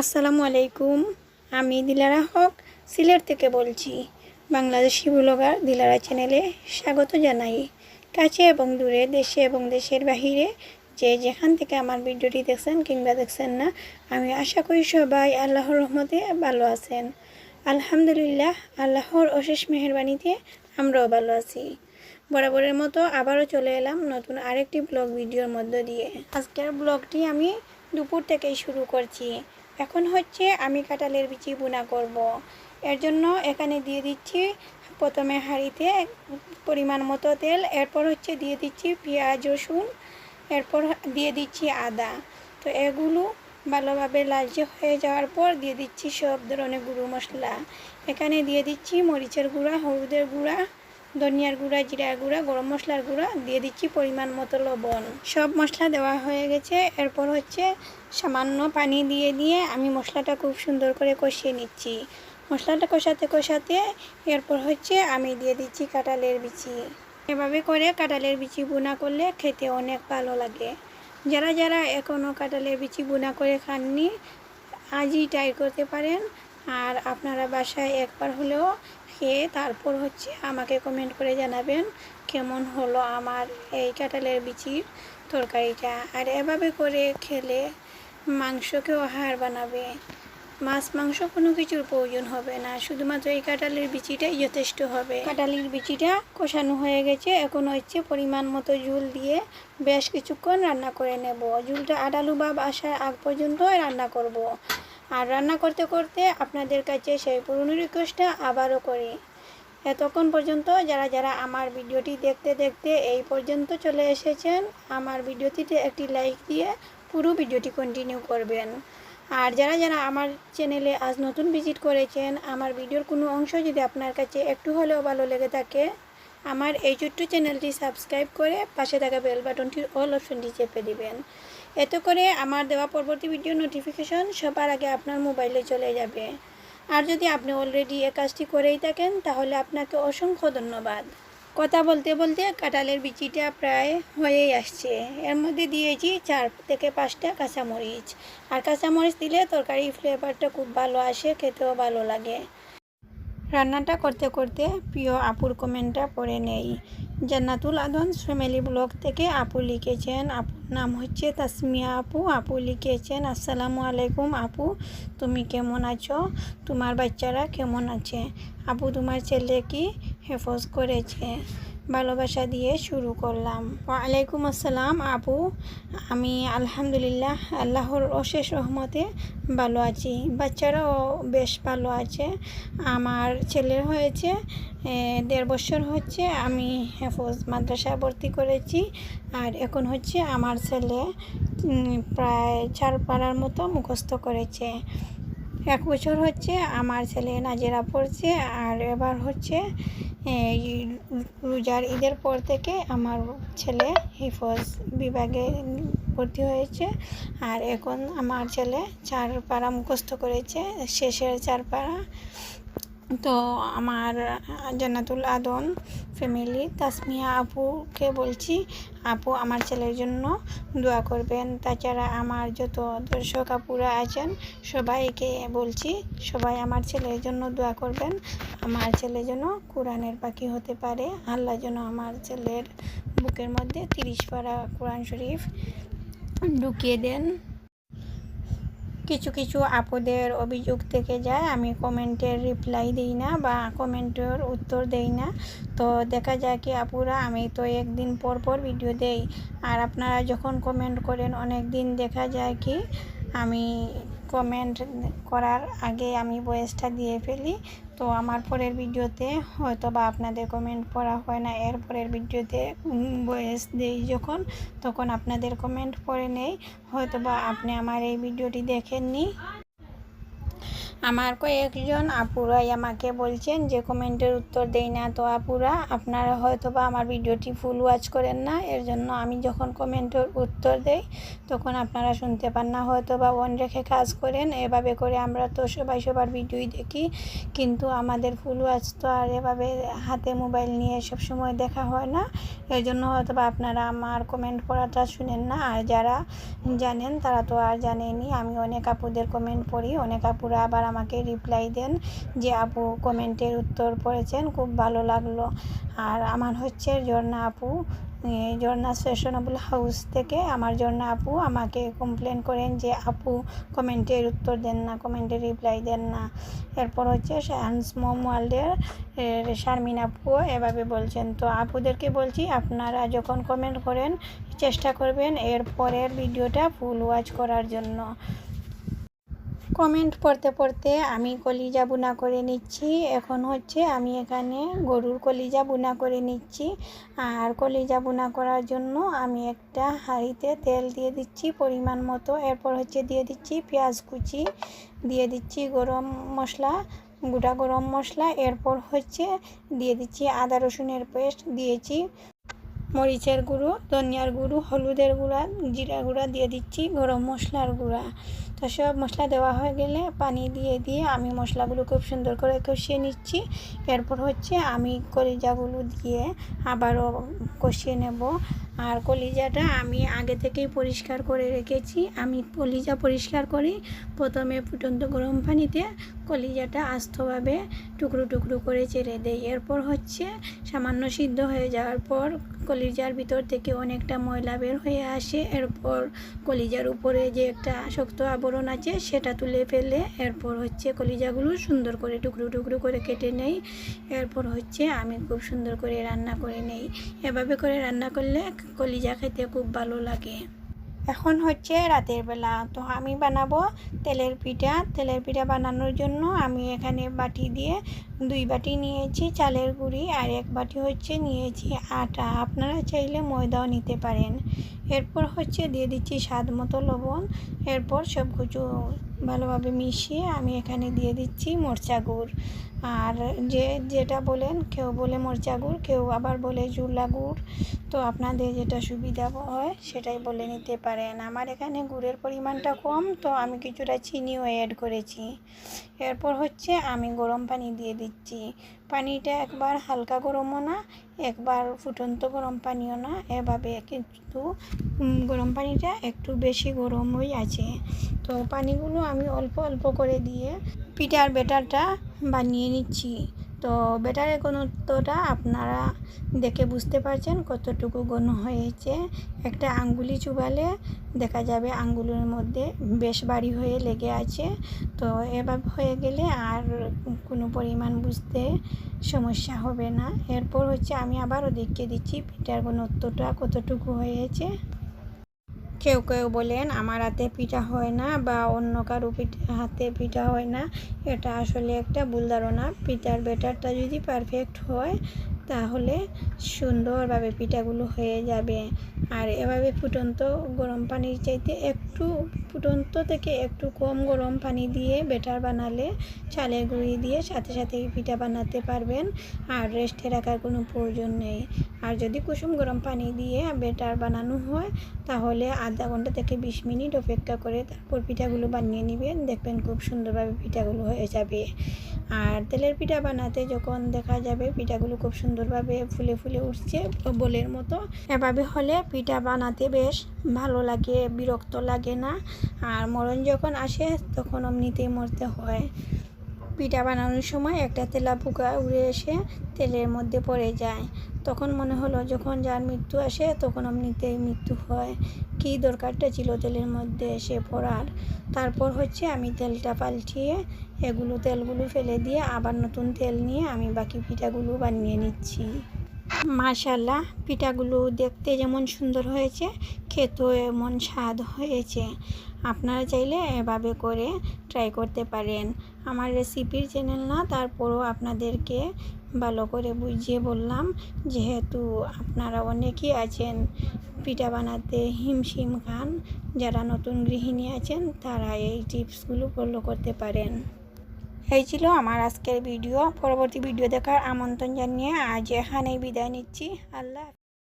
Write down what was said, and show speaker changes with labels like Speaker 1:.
Speaker 1: আসসালামু আলাইকুম, আমি দিলারা হক, সিলেট থেকে বলছি। বাংলাদেশি ব্লগার দিলারা চ্যানেলে স্বাগত জানাই। কাছে এবং দূরে, দেশে এবং দেশের বাহিরে যে যেখান থেকে আমার ভিডিওটি দেখছেন কিংবা দেখছেন না, আমি আশা করি সবাই আল্লাহর রহমতে ভালো আছেন। আলহামদুলিল্লাহ, আল্লাহর অশেষ মেহরবানিতে আমরাও ভালো আছি। বরাবরের মতো আবারও চলে এলাম নতুন আরেকটি ব্লগ ভিডিওর মধ্য দিয়ে। আজকের ব্লগটি আমি দুপুর থেকেই শুরু করছি। এখন হচ্ছে আমি কাঁঠালের বিচি বুনা করব। এর জন্য এখানে দিয়ে দিচ্ছি প্রথমে হাঁড়িতে পরিমাণ মতো তেল, এরপর হচ্ছে দিয়ে দিচ্ছি পেঁয়াজ, রসুন, এরপর দিয়ে দিচ্ছি আদা তো এগুলো ভালোভাবে লালচে হয়ে যাওয়ার পর দিয়ে দিচ্ছি সব ধরনের গুঁড়ো মশলা এখানে দিয়ে দিচ্ছি মরিচের গুঁড়া, হলুদের গুঁড়া ধনিয়ার গুঁড়া জিরার গুঁড়া, গরম মশলার গুঁড়া দিয়ে দিচ্ছি পরিমাণ মতো লবণ। সব মশলা দেওয়া হয়ে গেছে। এরপর হচ্ছে সামান্য পানি দিয়ে দিয়ে আমি মশলাটা খুব সুন্দর করে কষিয়ে নিচ্ছি। মশলাটা কষাতে কষাতে এরপর হচ্ছে আমি দিয়ে দিচ্ছি কাঁঠালের বিচি। এভাবে করে কাঁঠালের বিচি বোনা করলে খেতে অনেক ভালো লাগে। যারা যারা এখনও কাঁঠালের বিচি বোনা করে খাননি, আজই ট্রাই করতে পারেন। আর আপনারা বাসায় একবার হলেও খেয়ে তারপর হচ্ছে আমাকে কমেন্ট করে জানাবেন কেমন হলো আমার এই কাঁঠালের বিচির তরকারিটা। আর এভাবে করে খেলে মাংসকেও হার বানাবে? মাছ, মাংস কোনো কিছুর প্রয়োজন হবে না, শুধুমাত্র এই কাঁঠালের বিচিটাই যথেষ্ট হবে। কাঁঠালের বিচিটা কষানো হয়ে গেছে, এখন হচ্ছে পরিমাণ মতো ঝুল দিয়ে বেশ কিছুক্ষণ রান্না করে নেব। ঝুলটা আডালু ভাব আসার আগ পর্যন্ত রান্না করব। আর রান্না করতে করতে আপনাদের কাছে সেই পুরনো রিকোয়েস্টটা আবারও করি। এতক্ষণ পর্যন্ত যারা যারা আমার ভিডিওটি দেখতে দেখতে এই পর্যন্ত চলে এসেছেন, আমার ভিডিওটিতে একটি লাইক দিয়ে পুরো ভিডিওটি কন্টিনিউ করবেন। আর যারা যারা আমার চ্যানেলে আজ নতুন ভিজিট করেছেন, আমার ভিডিওর কোনো অংশ যদি আপনার কাছে একটু হলেও ভালো লেগে থাকে, আমার এই ছোট্ট চ্যানেলটি সাবস্ক্রাইব করে পাশে থাকা বেল বাটনটির অল অপশনটি চেপে দিবেন। এতে করে আমার দেওয়া পরবর্তী ভিডিও নোটিফিকেশন সবার আগে আপনার মোবাইলে চলে যাবে। আর যদি আপনি অলরেডি এ কাজটি করেই থাকেন, তাহলে আপনাকে অসংখ্য ধন্যবাদ। কথা বলতে বলতে কাঁঠালের বিচিটা প্রায় হয়েই আসছে। এর মধ্যে দিয়েছি চার থেকে পাঁচটা কাঁচামরিচ। আর কাঁচামরিচ দিলে তরকারি ফ্লেভারটা খুব ভালো আসে, খেতেও ভালো লাগে। রান্নাটা করতে করতে প্রিয় আপুর কমেন্টটা পড়ে নেই। জান্নাতুল আদন ফ্যামিলি ব্লগ থেকে আপু লিখেছেন, আপুর নাম হচ্ছে তাসমিয়া আপু। আপু লিখেছেন, আসসালামু আলাইকুম আপু, তুমি কেমন আছো? তোমার বাচ্চারা কেমন আছে? আপু, তোমার ছেলে কি হেফজ করেছে? ভালোবাসা দিয়ে শুরু করলাম। ওয়ালাইকুম আসসালাম, আপু। আমি আলহামদুলিল্লাহ আল্লাহর অশেষ রহমতে ভালো আছি। বাচ্চারাও বেশ ভালো আছে। আমার ছেলের হয়েছে দেড় বছর হচ্ছে। আমি হেফজ মাদ্রাসা ভর্তি করেছি। আর এখন হচ্ছে আমার ছেলে প্রায় চার পাড়ার মতো মুখস্থ করেছে। এক বছর হচ্ছে আমার ছেলে নাজেরা পড়ছে আর এবার হচ্ছে রোজার ঈদের পর থেকে আমার ছেলে হিফজ বিভাগে ভর্তি হয়েছে। আর এখন আমার ছেলে চার পাড়া মুখস্থ করেছে, শেষের চার পাড়া। তো আমার জান্নাতুল আদন ফ্যামিলি তাসমিয়া আপুকে বলছি, আপু আমার ছেলের জন্য দোয়া করবেন। তাছাড়া আমার যত দর্শক আপুরা আছেন, সবাইকে বলছি, সবাই আমার ছেলের জন্য দোয়া করবেন। আমার ছেলে যেন কোরআনের পাখি হতে পারে। আল্লাহ যেন আমার ছেলের বুকের মধ্যে তিরিশ পারা কোরআন শরীফ ঢুকিয়ে দেন। কিছু কিছু আপদের অভিযোগ থেকে যায়, আমি কমেন্টের রিপ্লাই দিই না বা কমেন্টের উত্তর দেই না। তো দেখা যায় কি, আপুরা, আমি তো একদিন পর পর ভিডিও দেই। আর আপনারা যখন কমেন্ট করেন অনেক দিন দেখা যায় কি, আমি কমেন্ট করার আগে আমি বয়েসটা দিয়ে ফেলি। তো আমার পরের ভিডিওতে হয়তো বা আপনাদের কমেন্ট পড়া হয় না। এর পরের ভিডিওতে বয়েস দেই যখন, তখন আপনাদের কমেন্ট পড়ে নেই। হয়তো বা আপনি আমার এই ভিডিওটি দেখেননি। আমার কয়েকজন আপুরাই আমাকে বলছেন যে কমেন্টের উত্তর দেই না। তো আপুরা, আপনারা হয়তো বা আমার ভিডিওটি ফুল ওয়াচ করেন না। এর জন্য আমি যখন কমেন্টের উত্তর দেই, তখন আপনারা শুনতে পান না। হয়তো বা অন রেখে কাজ করেন, এভাবে করে আমরা তো সবাই সবার ভিডিওই দেখি। কিন্তু আমাদের ফুল ওয়াচ তো আর এভাবে হাতে মোবাইল নিয়ে সব সময় দেখা হয় না। এর জন্য হয়তো বা আপনারা আমার কমেন্ট পড়াটা শুনেন না। আর যারা জানেন, তারা তো আর জানেনি। আমি অনেক আপুদের কমেন্ট পড়ি, অনেক আপুরা আবার আমাকে রিপ্লাই দেন যে, আপু কমেন্টের উত্তর পড়েছেন, খুব ভালো লাগল। আর আমার হচ্ছে ঝর্ণা আপু ঝর্ণা ফ্যাশনেবল হাউস থেকে আমার ঝর্ণা আপু আমাকে কমপ্লেন করেন যে, আপু কমেন্টের উত্তর দেন না কমেন্টের রিপ্লাই দেন না। এরপর হচ্ছে মোম ওয়ার্ল্ডের শারমিন আপু এভাবে বলছেন, তো আপুদেরকে বলছি, আপনারা যখন কমেন্ট করেন, চেষ্টা করবেন এর পরের ভিডিওটা ফুল ওয়াচ করার জন্য। কমেন্ট পড়তে পড়তে আমি কলিজা বুনা করে নিচ্ছি। এখন হচ্ছে আমি এখানে গরুর কলিজা বুনা করে নিচ্ছি। আর কলিজা বুনা করার জন্য আমি একটা হাঁড়িতে তেল দিয়ে দিচ্ছি পরিমাণ মতো। এরপর হচ্ছে দিয়ে দিচ্ছি পেঁয়াজ কুচি, দিয়ে দিচ্ছি গরম মশলা, গোটা গরম মশলা। এরপর হচ্ছে দিয়ে দিচ্ছি আদা রসুনের পেস্ট, দিয়েছি মরিচের গুঁড়ো, ধনিয়ার গুঁড়ো, হলুদের গুঁড়া, জিরা গুঁড়া দিয়ে দিচ্ছি, গরম মশলার গুঁড়া। তো সব মশলা দেওয়া হয়ে গেলে পানি দিয়ে দিয়ে আমি মশলাগুলো খুব সুন্দর করে কষিয়ে নিচ্ছি। এরপর হচ্ছে আমি কলিজাগুলো দিয়ে আবারও কষিয়ে নেব। আর কলিজাটা আমি আগে থেকেই পরিষ্কার করে রেখেছি। আমি কলিজা পরিষ্কার করি, প্রথমে ফুটন্ত গরম পানিতে কলিজাটা আস্তভাবে টুকরো টুকরো করে চেড়ে দেই। এরপর হচ্ছে সামান্য সিদ্ধ হয়ে যাওয়ার পর কলিজার ভিতর থেকে অনেকটা ময়লা বের হয়ে আসে। এরপর কলিজার উপরে যে একটা শক্ত আবরণ আছে, সেটা তুলে ফেলে। এরপর হচ্ছে কলিজাগুলো সুন্দর করে টুকরো টুকরো করে কেটে নেই। এরপর হচ্ছে আমি খুব সুন্দর করে রান্না করে নেই। এভাবে করে রান্না করলে কলিজা খেতে খুব ভালো লাগে। এখন হচ্ছে রাতের বেলা। তো আমি বানাবো তেলের পিঠা। তেলের পিঠা বানানোর জন্য আমি এখানে বাটি দিয়ে দুই বাটি নিয়েছি চালের গুঁড়ি আর এক বাটি হচ্ছে নিয়েছি আটা। আপনারা চাইলে ময়দাও নিতে পারেন। এরপর হচ্ছে দিয়ে দিচ্ছি স্বাদ মতো লবণ। এরপর সব কিছু ভালোভাবে মিশিয়ে আমি এখানে দিয়ে দিচ্ছি মরচা গুড়। আর যে, যেটা বলেন, কেউ বলে মরচা গুড় কেউ আবার বলে জুলা গুড় তো আপনাদের যেটা সুবিধা হয় সেটাই বলে নিতে পারেন। আমার এখানে গুড়ের পরিমাণটা কম, তো আমি কিছুটা চিনিও অ্যাড করেছি। এরপর হচ্ছে আমি গরম পানি দিয়ে দিচ্ছি। পানিটা একবার হালকা গরমও না, একবার ফুটন্ত গরম পানিও না, এভাবে কিন্তু গরম পানিটা একটু বেশি গরমই আছে। তো পানিগুলো আমি অল্প অল্প করে দিয়ে পিঠার বেটারটা বানিয়ে নিচ্ছি। তো বেটারের ঘনত্বটা আপনারা দেখে বুঝতে পারছেন কতটুকু ঘন হয়েছে। একটা আঙ্গুলি চুবালে দেখা যাবে আঙ্গুলের মধ্যে বেশ বাড়ি হয়ে লেগে আছে। তো এভাবে হয়ে গেলে আর কোনো পরিমাণ বুঝতে সমস্যা হবে না। এরপর হচ্ছে আমি আবারও দেখিয়ে দিচ্ছি পিঠার ঘনত্বটা কতটুকু হয়েছে। কেউ কেউ বলেন, আমার হাতে পিঠা হয় না বা অন্য কারও হাতে পিঠা হয় না। এটা আসলে একটা ভুল ধারণা। পিঠার ব্যাটারটা যদি পারফেক্ট হয় তাহলে সুন্দরভাবে পিঠাগুলো হয়ে যাবে। আর এভাবে ফুটন্ত গরম পানির চাইতে একটু ফুটন্ত থেকে একটু কম গরম পানি দিয়ে বেটার বানালে চালের গুঁড়ি দিয়ে সাথে সাথে পিঠা বানাতে পারবেন আর রেস্টে রাখার কোনো প্রয়োজন নেই। আর যদি কুসুম গরম পানি দিয়ে বেটার বানানো হয়, তাহলে আধা ঘণ্টা থেকে বিশ মিনিট অপেক্ষা করে তারপর পিঠাগুলো বানিয়ে নেবেন। দেখবেন খুব সুন্দরভাবে পিঠাগুলো হয়ে যাবে। আর তেলের পিঠা বানাতে যখন দেখা যাবে পিঠাগুলো খুব সুন্দরভাবে ফুলে ফুলে উঠছে বলের মতো। এভাবে হলে পিঠা বানাতে বেশ ভালো লাগে, বিরক্ত লাগে না। আর মরণ যখন আসে, তখন অমনিতেই মরতে হয়। পিঠা বানানোর সময় একটা তেলা পোকা উড়ে এসে তেলের মধ্যে পড়ে যায়। তখন মনে হলো, যখন যার মৃত্যু আসে, তখন এমনিতেই মৃত্যু হয়। কী দরকারটা ছিল তেলের মধ্যে এসে পড়ার? তারপর হচ্ছে আমি তেলটা পাল্টিয়ে এগুলো তেলগুলো ফেলে দিয়ে আবার নতুন তেল নিয়ে আমি বাকি পিঠাগুলো বানিয়ে নিচ্ছি। মাশাল্লাহ পিঠাগুলো দেখতে যেমন সুন্দর হয়েছে, খেতেও এমন স্বাদ হয়েছে। আপনারা চাইলে এভাবে করে ট্রাই করতে পারেন। আমার রেসিপির চ্যানেল না, তারপরও আপনাদেরকে ভালো করে বুঝিয়ে বললাম। যেহেতু আপনারা অনেকেই আছেন পিঠা বানাতে হিমশিম খান, যারা নতুন গৃহিণী আছেন, তারা এই টিপসগুলো ফলো করতে পারেন। এই ছিল আমার আজকের ভিডিও পরবর্তী ভিডিও দেখার আমন্ত্রণ জানিয়ে আজ এখানেই বিদায় নিচ্ছি আল্লাহ।